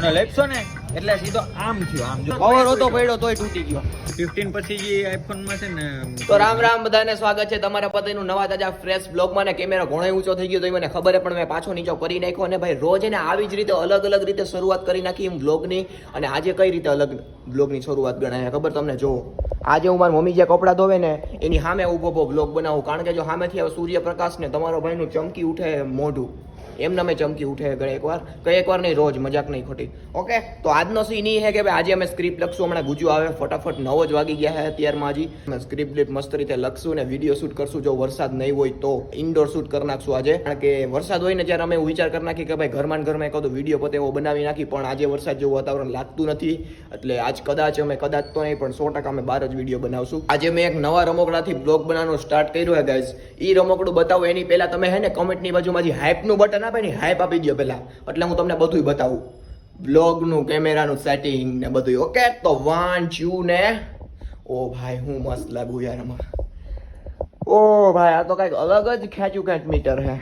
અને લેપસો ને એટલે સીધો આમ થયો આમ જો. કવર હતો પડ્યો તોય તૂટી ગયો. 15 પછી જે આઈફોનમાં છે ને તો રામ રામ બધાને સ્વાગત છે તમારા પતિનું નવા તાજા ફ્રેશ બ્લોગમાં ને કેમેરો ઘણો ઊંચો થઈ ગયો તો મને ખબર પણ મેં પાછો નીચો કરી નાખ્યો અને ભાઈ રોજ એને આવી જ રીતે અલગ અલગ રીતે શરૂઆત કરી નાખી એમ બ્લોગની અને આજે કઈ રીતે અલગ બ્લોગની શરૂઆત ગણાય ખબર તમને? જો આજે હું મારી મમ્મી જે કપડાં ધોવે ને એની સામે ઊભો ઊભો બ્લોગ બનાવું. કારણ કે જો સામેથી આવે સૂર્યપ્રકાશ ને તમારો ભાઈનું ચમકી ઉઠે મોઢું. એમને અમે ચમકી ઉઠે ગઈ એકવાર. કઈ એકવાર નહીં, રોજ મજાક નહીં ખોટી. ઓકે? તો આજનો સીન એ છે કે ભાઈ આજે અમે સ્ક્રિપ્ટ લખશું. હમણાં ગુજુ આવે, ફટાફટ નવ જ વાગી ગયા છે અત્યારમાં હજી. અમે સ્ક્રિપ્ટ મસ્ત રીતે લખશું ને વીડિયો શૂટ કરશું. જો વરસાદ નહીં હોય તો ઇન્ડોર શૂટ કરી નાખશું આજે. કારણ કે વરસાદ હોય ને ત્યારે અમે વિચાર કરી નાખી કે ભાઈ ઘરમાં ઘરમાં એક તો વીડિયો પોતે એવો બનાવી નાખી. પણ આજે વરસાદ જેવું વાતાવરણ લાગતું નથી. એટલે આજ કદાચ અમે, કદાચ તો નહીં, પણ સો ટકા અમે બાર જ વીડિયો બનાવશું. આજે મેં એક નવા રમકડાથી બ્લોગ બનાવવાનું સ્ટાર્ટ કર્યું છે ગાઈઝ એ રમકડું બતાવો. એની પહેલા તમે હે ને કમેન્ટની બાજુમાં જે હાઇપનું બટન આપે ને હાઇપ આપી દો પહેલાં એટલે હું તમને બધું બતાવું. બ્લોગનું કેમેરાનું સેટિંગ ને બધું ઓકે તો વન ચુ ને. ઓ ભાઈ, હું મસ્ત લાગુ યાર આમાં. ઓ ભાઈ, આ તો કંઈક અલગ જ ખેંચ્યું ખેંચ મીટર હે.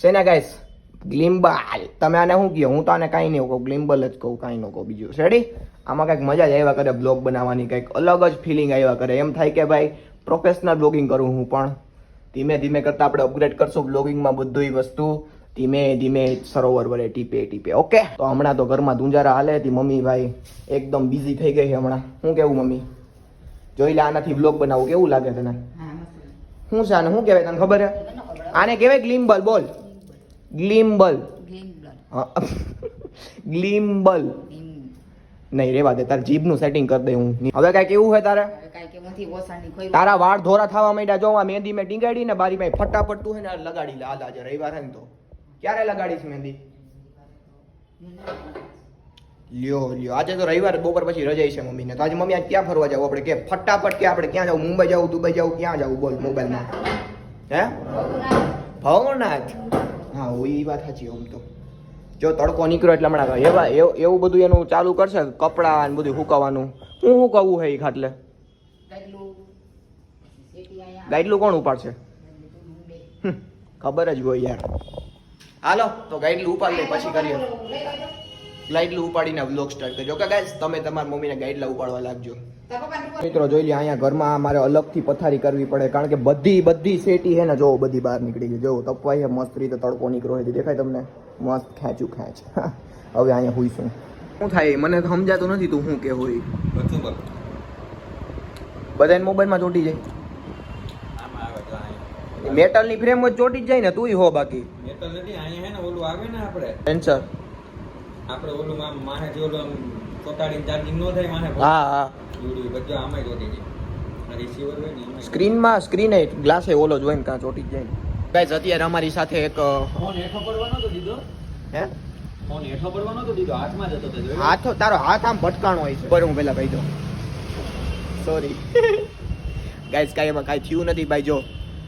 શેના ગાઈસ ગ્લિમ્બલ તમે આને શું કહો? હું તો આને કાંઈ નહીં કહું. ગ્લિમ્બલ જ કહું, કાંઈ ન કહું બીજું. રેડી આમાં કંઈક મજા જ આવ્યા કરે બ્લોગ બનાવવાની. કંઈક અલગ જ ફિલિંગ આવ્યા કરે. એમ થાય કે ભાઈ પ્રોફેશનલ બ્લોગિંગ કરું હું પણ. ધીમે ધીમે કરતાં આપણે અપગ્રેડ કરશું બ્લોગિંગમાં બધું વસ્તુ. ધીમે ધીમે સરોવર વડે ટીપે ટીપે. ઓકે તો હમણાં તો ઘરમાં ધુંજારા હાલે હતી મમ્મી ભાઈ. એકદમ બિઝી થઈ ગઈ છે હમણાં. શું કેવું મમ્મી? જોઈ લે આનાથી બ્લોગ બનાવું. કેવું લાગે તને? શું છે આને? શું કહેવાય તને ખબર છે? આને કહેવાય ગ્લિમ્બલ. બોલ. ગ્લિમ્બલ. હા. ગ્લિમ્બલ. નહીં રેવા દે તાર જીભનું સેટિંગ કરી દે હું. હવે કાંઈક એવું હોય તારે? તારા વાળ ધોરા થવા માંડ્યા જો આ મહેંદી મેં ટીંગાડી ને બારી માં ફટાફટ તું હે ને લગાડી લે આજ આજે રવિવાર હે ને તો. ક્યારે લગાડીશ મહેંદી? લ્યો લ્યો આજે તો રવિવાર બપોર પછી રજા છે મમ્મી ને તો આજે મમ્મી આજ ક્યાં ફરવા જાવ? આપણે કે ફટાફટ કે આપણે ક્યાં જાવ? મુંબઈ જાવ દુબઈ જાવ ક્યાં જવું? બોલ મોબાઈલમાં. હે? ભવનાથ. હા હું એ વાત સાચી આમ તો. જો તડકો નીકળ્યો એટલે હમણાં એવા એવું બધું એનું ચાલુ કરશે કપડાં ને બધું સુકાવાનું હું શું કહું હે એ ખાટલે? ગાઈડલું કોણ ઉપાડશે? ખબર જ હોય યાર. હાલો, તો ગાઈડલું ઉપાડી લઈ પછી કરીએ. ગાઈડલું ઉપાડીને વ્લોગ સ્ટાર્ટ કરજો. કે ગાઈસ તમે તમારા મમ્મીને ગાઈડલા ઉપાડવા લાગજો. મિત્રો જોઈ લે અહીંયા ઘરમાં મારે અલગથી પથારી કરવી પડે કારણ કે બધી બધી સેટી છે ને જો બધી બહાર નીકળી ગઈ. જો તપવાઈ મસ્ત રીતે તડકો નીકળ્યો છે દેખાય તમને મસ્ત ખેંચું ખેંચ. હવે અહીંયા હુઈશું શું થાય? મને સમજાતું નથી તું શું કે હોય. બધું બધાને મોબાઈલમાં ચોંટી જાય. આમાં આવે મેટલની ફ્રેમ જ ચોંટી જ જાય ને તુંય હો બાકી. મેટલ નથી અહીંયા હે ને ઓલું આવે ને આપણે. સેન્સર આપણે ઓલું આમ માને જે ઓલું આમ ચોટાડીને ચાર્જિંગ ન થાય માને હા હા. જોડી બધું આમાંય ચોટી જાય રિસીવર હોય ને સ્ક્રીનમાં સ્ક્રીન ગ્લાસે ઓલો જ હોય ને કાં ચોંટી જાય ને. ગાઈઝ અત્યારે અમારી સાથે એક ફોન હેઠો પડવાનો તો દીધો? હે? ફોન હેઠો પડવાનો તો દીધો? હાથમાં જતો હતો હાથ તારો હાથ આમ ભટકાણો હોય છે. પર હું પેલા કહી દઉં સોરી ગાઈઝ કાંઈ એમાં કાંઈ થયું નથી ભાઈ જો.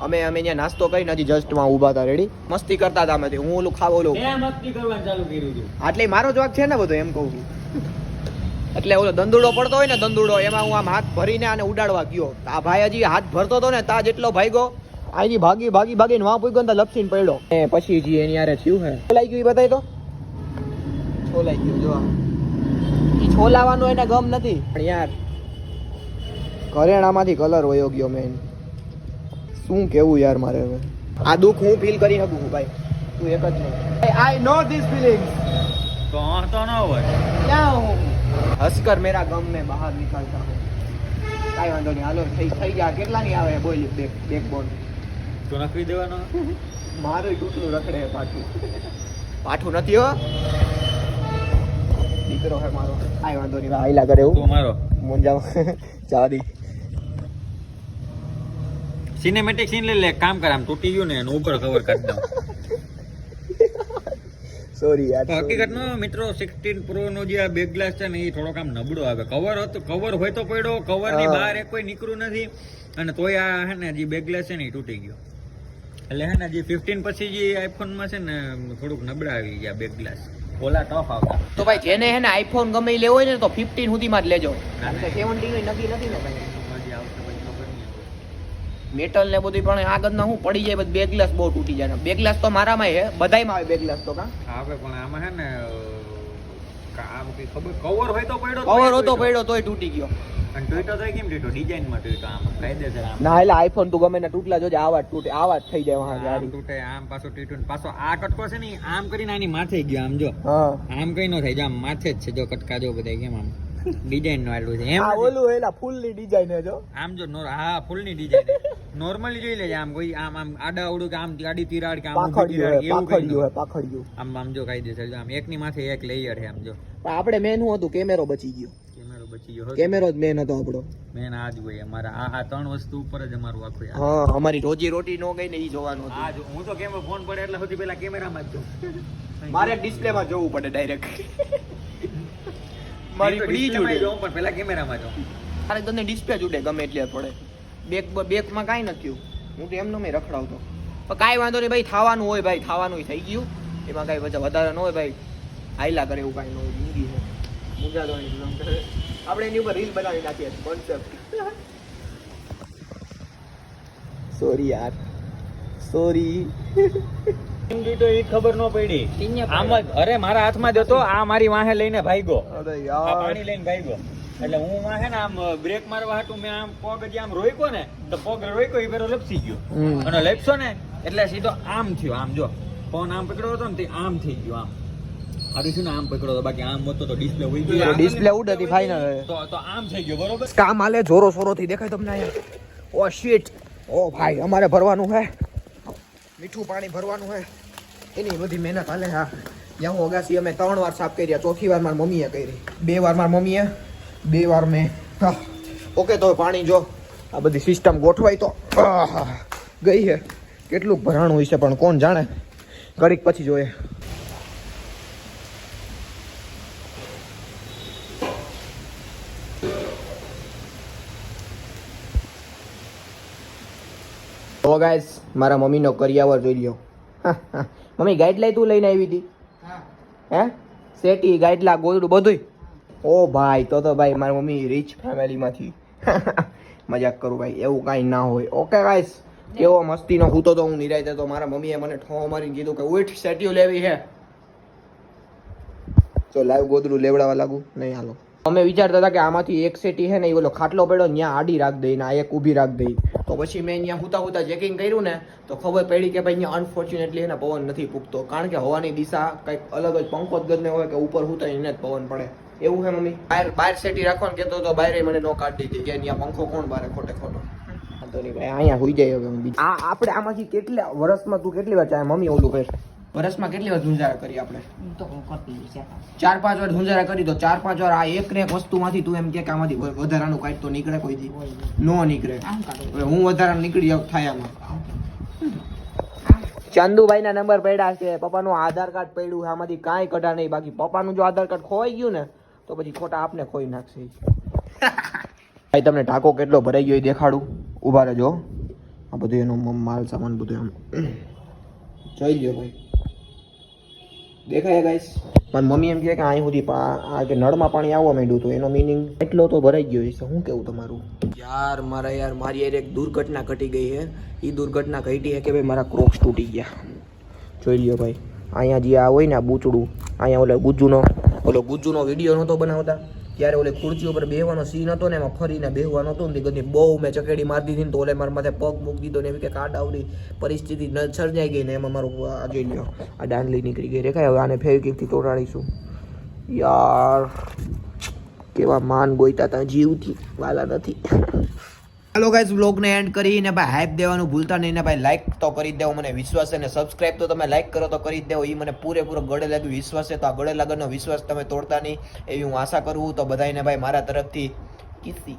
અમે અમે અહીંયા નાસ્તો કરીને હજી જસ્ટમાં ઊભા હતા રેડી મસ્તી કરતા હતા અમે હું ઓલું ખાવ ઓલું. મસ્તી કરવાનું ચાલુ કર્યું હતું. એટલે મારો જ વાક છે ને બધો એમ કહું છું. એટલે ઓલો દંદુડો પડતો હોય ને દંદુડો એમાં હું આમ હાથ ભરીને આને ઉડાડવા ગયો. આ ભાઈ હજી હાથ ભરતો હતો ને તા જેટલો ભાગ્યો અહીંથી ભાગી ભાગી ભાગીને વાં પૂગ્યો ને લપસીને પડ્યો. એ પછી જી એની યારે થયું હે. છોલાઈ ગયું એ બતાય તો? છોલાઈ ગયું જો છોલાવાનું છોલાવાનો એને ગમ નથી. પણ યાર ઘરેણામાંથી કલર વયો ગયો મેન શું કેવું યાર મારે હવે? આ દુઃખ હું ફીલ કરી શકું છું ભાઈ. તું એક જ નહીં. આઈ નો ધીસ ફીલિંગ તો તો ન હોય. ક્યાં હું. હસકર મેરા ગમ મેં બહાર નીકળતા હું. કાંઈ વાંધો નહીં. હાલો થઈ થઈ ગયા. કેટલાની આવે? બોલી બેક બેક બોન તો નખવી દેવાનો? મારું તૂટલું રખડે પાછું. પાઠું નથી હો. દીકરો હે મારો. કાંઈ વાંધો નહીં. આઈલા કરે એવું મારો. મોંજાવ. ચારી સિનેમેટિક સીન લઈ લે કામ કર આમ તૂટી ગયું ને એનું ઉપર કવર કરી દઉં. સોરી યાર હકીકતમાં મિત્રો 16 પ્રો નો જે આ બેક ગ્લાસ છે ને એ થોડોક આમ નબળો આવે. કવર હતો કવર હોય તો પડ્યો કવરની બહાર એક કોઈ નીકળ્યું નથી. અને તોય આ હે ને જે બેક ગ્લાસ છે ને એ તૂટી ગયો. એટલે હે ને જે 15 પછી જે આઈફોનમાં છે ને થોડુંક નબળા આવી ગયા બેક ગ્લાસ ઓલા ટફ આવતા. તો ભાઈ જેને હે ને આઈફોન ગમે લેવો હોય ને તો ફિફ્ટીન સુધીમાં જ લેજો. સેવન્ટીન નક્કી નથી ને ભાઈ હજી આવશે પછી ખબર નહીં મેટલ ને બધું પણ આગળના હું પડી જાય બે ગ્લાસ બહુ તૂટી જાય. બે ગ્લાસ તો મારામાં હે બધાયમાં આવે બે ગ્લાસ તો કા? આવે પણ આમાં હે ને કવર હોય તો પડ્યો કવર હતો પડ્યો તોય તૂટી ગયો. અને ટોયટો તો કેમ ટોયટો ડિઝાઇનમાં ટોયટો આમ કાયદેસર આમ. ના એટલે આઈફોન તું ગમે ને તૂટલા જોજે આવા તૂટે આવા થઈ જાય વાહ ગાડી. તૂટે આમ પાછો ટૂટ્યો પાછો આ કટકો છે ને આમ કરીને આની માથે ગયો આમ જો. આમ કઈ નો થાય જો આમ માથે જ છે જો કટકા જો બધા કેમ આમ. ડિઝાઇનનું આટલું છે એમ. ઓલું હેલા ફૂલની ડિઝાઇન જો. આમ જો હા ફૂલની ડિઝાઇન નોર્મલી જોઈ લેજે આમ કોઈ આમ આમ આડા અવડું કે આમ ગાડી તિરાડ કે આમ પાખડિયું તિરાડ એવું કઈ હે પાખડિયું આમ આમ જો કાયદેસર જો આમ એક ની માથે એક લેયર છે આમ જો. પણ આપણે મેન શું હતું? કેમેરો બચી ગયો. કેમેરો બચી ગયો કેમેરો જ મેન હતો આપણો. મેન આ જ હોય અમારા આ આ ત્રણ વસ્તુ ઉપર જ અમારું આખું હા અમારી રોજી રોટી નો ગઈ ને ઈ જોવાનું આ જો હું તો કેમ ફોન પડે એટલે સૌથી પહેલા કેમેરામાં જ જોઉં. મારે ડિસ્પ્લે માં જોવું પડે ડાયરેક્ટ મારી માં જોડે જોઉં પણ પહેલા કેમેરામાં જોઉં. મારે તને ડિસ્પ્લે જોડે ગમે એટલે પડે. બેક બેકમાં કાંઈ નથી થયું. હું તો એમનો મેં રખડાવતો. પણ કાંઈ વાંધો નહીં ભાઈ થવાનું હોય ભાઈ થવાનું થઈ ગયું. એમાં કાંઈ પછી વધારે ન હોય ભાઈ. હાઈલા કરે એવું કાંઈ ન હોય જિંદગી છે. મુંજા તો આપણે એની ઉપર રીલ બનાવી નાખીએ કોન્સેપ્ટ સોરી યાર. સોરી દીધો ઈ ખબર ન પડી. આમ જ અરે મારા હાથમાં જ હતો આ મારી વાહે લઈને ભાગ્યો પાણી લઈને ભાગ્યો એટલે હું વાહે ને આમ બ્રેક મારવા હતું મેં આમ પગ જે આમ રોક્યો ને તો પગ રોક્યો એ પેલો લપસી ગયો. અને લપસો ને એટલે સીધો આમ થયો આમ જો. ફોન આમ પકડ્યો હતો ને તે આમ થઈ ગયો આમ. હારું છું ને આમ પકડ્યો હતો બાકી આમ હતો તો ડિસ્પ્લે ઉડી ગયો ડિસ્પ્લે ઉડ હતી ફાઇનલ તો તો આમ થઈ ગયો બરોબર? કામ આલે જોરો સોરો થી દેખાય તમને અહીંયા. ઓ શિટ ઓ ભાઈ અમારે ભરવાનું હે. મીઠું પાણી ભરવાનું હે. એની બધી મહેનત હાલે હા. જ્યાં હું અગાસી અમે ત્રણ વાર સાફ કરી ચોથી વાર મારી મમ્મીએ કરી. બે વાર મારી મમ્મીએ. બે વાર મેં હા. ઓકે તો પાણી જો. આ બધી સિસ્ટમ ગોઠવાય તો. આહા, ગઈ છે. કેટલું ભરાણું હોય છે પણ કોણ જાણે? ઘડીક પછી જોઈએ. તો ગાઈસ મારા મમ્મીનો કરિયાવર જોઈ લ્યો. મમ્મી ગાઈડલાઈ તું લઈને આવી હતી? હે? સેટી ગાઈડલા ગોદડું બધુંય. ઓ ભાઈ, તો તો ભાઈ મારી મમ્મી રીચ ફેમિલીમાંથી મજાક કરું ભાઈ, એવું કાંઈ ના હોય. ઓકે ગાઈસ કેવો મસ્તીનો હૂતો તો હું નિરાયતે તો મારા મમ્મીએ મને ઠો મારીને કીધું કે ઉઠ સેટીઓ લેવી છે. તો લાઈવ ગોદડું લેવડાવવા લાગુ? નહીં, હાલો. અમે વિચારતા હતા કે આમાંથી એક સેટી છે ને એ ઓલો ખાટલો પડ્યો ત્યાં આડી રાખ દઈ ને આ એક ઊભી રાખ દઈ તો પછી મેં અહીંયા હુતા હુતા ચેકિંગ કર્યું ને, તો ખબર પડી કે ભાઈ અહીંયા અનફોર્ચ્યુનેટલી એને પવન નથી પૂગતો. કારણ કે હવાની દિશા કંઈક અલગ જ પંખો જ ગદને હોય કે ઉપર હુતા એને જ પવન પડે. એવું હે મમ્મી? બહાર બહાર સેટી રાખવાનું કહેતો તો બહાર મને નો કાઢી દીધી કે અહીંયા પંખો કોણ બારે ખોટે ખોટો? વાંધો નહીં ભાઈ અહીંયા હોઈ જાય હવે બીજું. આ આપણે આમાંથી કેટલા વર્ષમાં તું કેટલી વાર ચાહે મમ્મી ઓલું કહે વર્ષમાં કેટલી વાર ઝુંઝારા કરી આપણે? ચાર પાંચ વાર ઝુંઝારા કરી તો ચાર પાંચ વાર આ એક ને એક વસ્તુમાંથી તું એમ કે આમાંથી વધારાનું કાંઈક તો નીકળે કોઈ દી. નો નીકળે. હવે હું વધારાનું નીકળી જાઉં થાય આમાં. ચંદુભાઈ ના નંબર પડ્યા છે. પપ્પાનું આધાર કાર્ડ પડ્યું આમાંથી કાંઈ કઢા નહીં. બાકી પપ્પાનું જો આધાર કાર્ડ ખોવાઈ ગયું ને તો પછી ખોટા આપને ખોઈ નાખશે. ભાઈ, તમને ટાંકો કેટલો ભરાઈ ગયો એ દેખાડું. ઊભા રહેજો આ બધું એનો માલ સામાન બધું એમ. જોઈ લ્યો ભાઈ. દેખાય ગાઈસ પણ મમ્મી એમ કહે કે અહીં સુધી આ કે નળમાં પાણી આવવા માંડ્યું હતું, એનો મિનિંગ એટલો તો ભરાઈ ગયો છે શું કેવું તમારું? યાર, મારા યાર, મારી યાર એક દુર્ઘટના ઘટી ગઈ છે એ દુર્ઘટના ઘટી છે કે ભાઈ મારા ક્રોક્સ તૂટી ગયા. જોઈ લ્યો ભાઈ, અહીંયા જે આ હોય ને આ બૂચડું, અહીંયા ઓલો ગુજ્જુનો ઓલો ગુજુનો વીડિયો નહોતો બનાવતા, ત્યારે ઓલે ખુરશી ઉપર બેહવાનો સીન હતો ને, એમાં ફરીને બેહવાનો હતો ને તે બહુ મેં ચકેડી મારી દીધી ને, તો ઓલે મારા માથે પગ મૂકી દીધો ને, એવી કે કાટ આવડી પરિસ્થિતિ ન સર્જાઈ ગઈ ને, એમાં મારું આ જોઈ લ્યો, આ દાંડલી નીકળી ગઈ. રેખાય હવે આને ફેવિકિકથી તોડાડીશું. યાર, કેવા માન ગોઈતા ત્યાં જીવથી વાલા નથી. હાલો ગાઈઝ બ્લોગને એન્ડ કરીને ભાઈ હાઈપ દેવાનું ભૂલતા નહીં ને ભાઈ લાઈક તો કરી દેવો, મને વિશ્વાસ છે ને સબસ્ક્રાઇબ તો તમે લાઈક કરો તો કરી દેવો. એ મને પૂરેપૂરો ગળે લાગ્યું વિશ્વાસ છે, તો આ ગળે લાગણનો વિશ્વાસ તમે તોડતા નહીં એવી હું આશા કરું તો બધાને ભાઈ મારા તરફથી કિસી.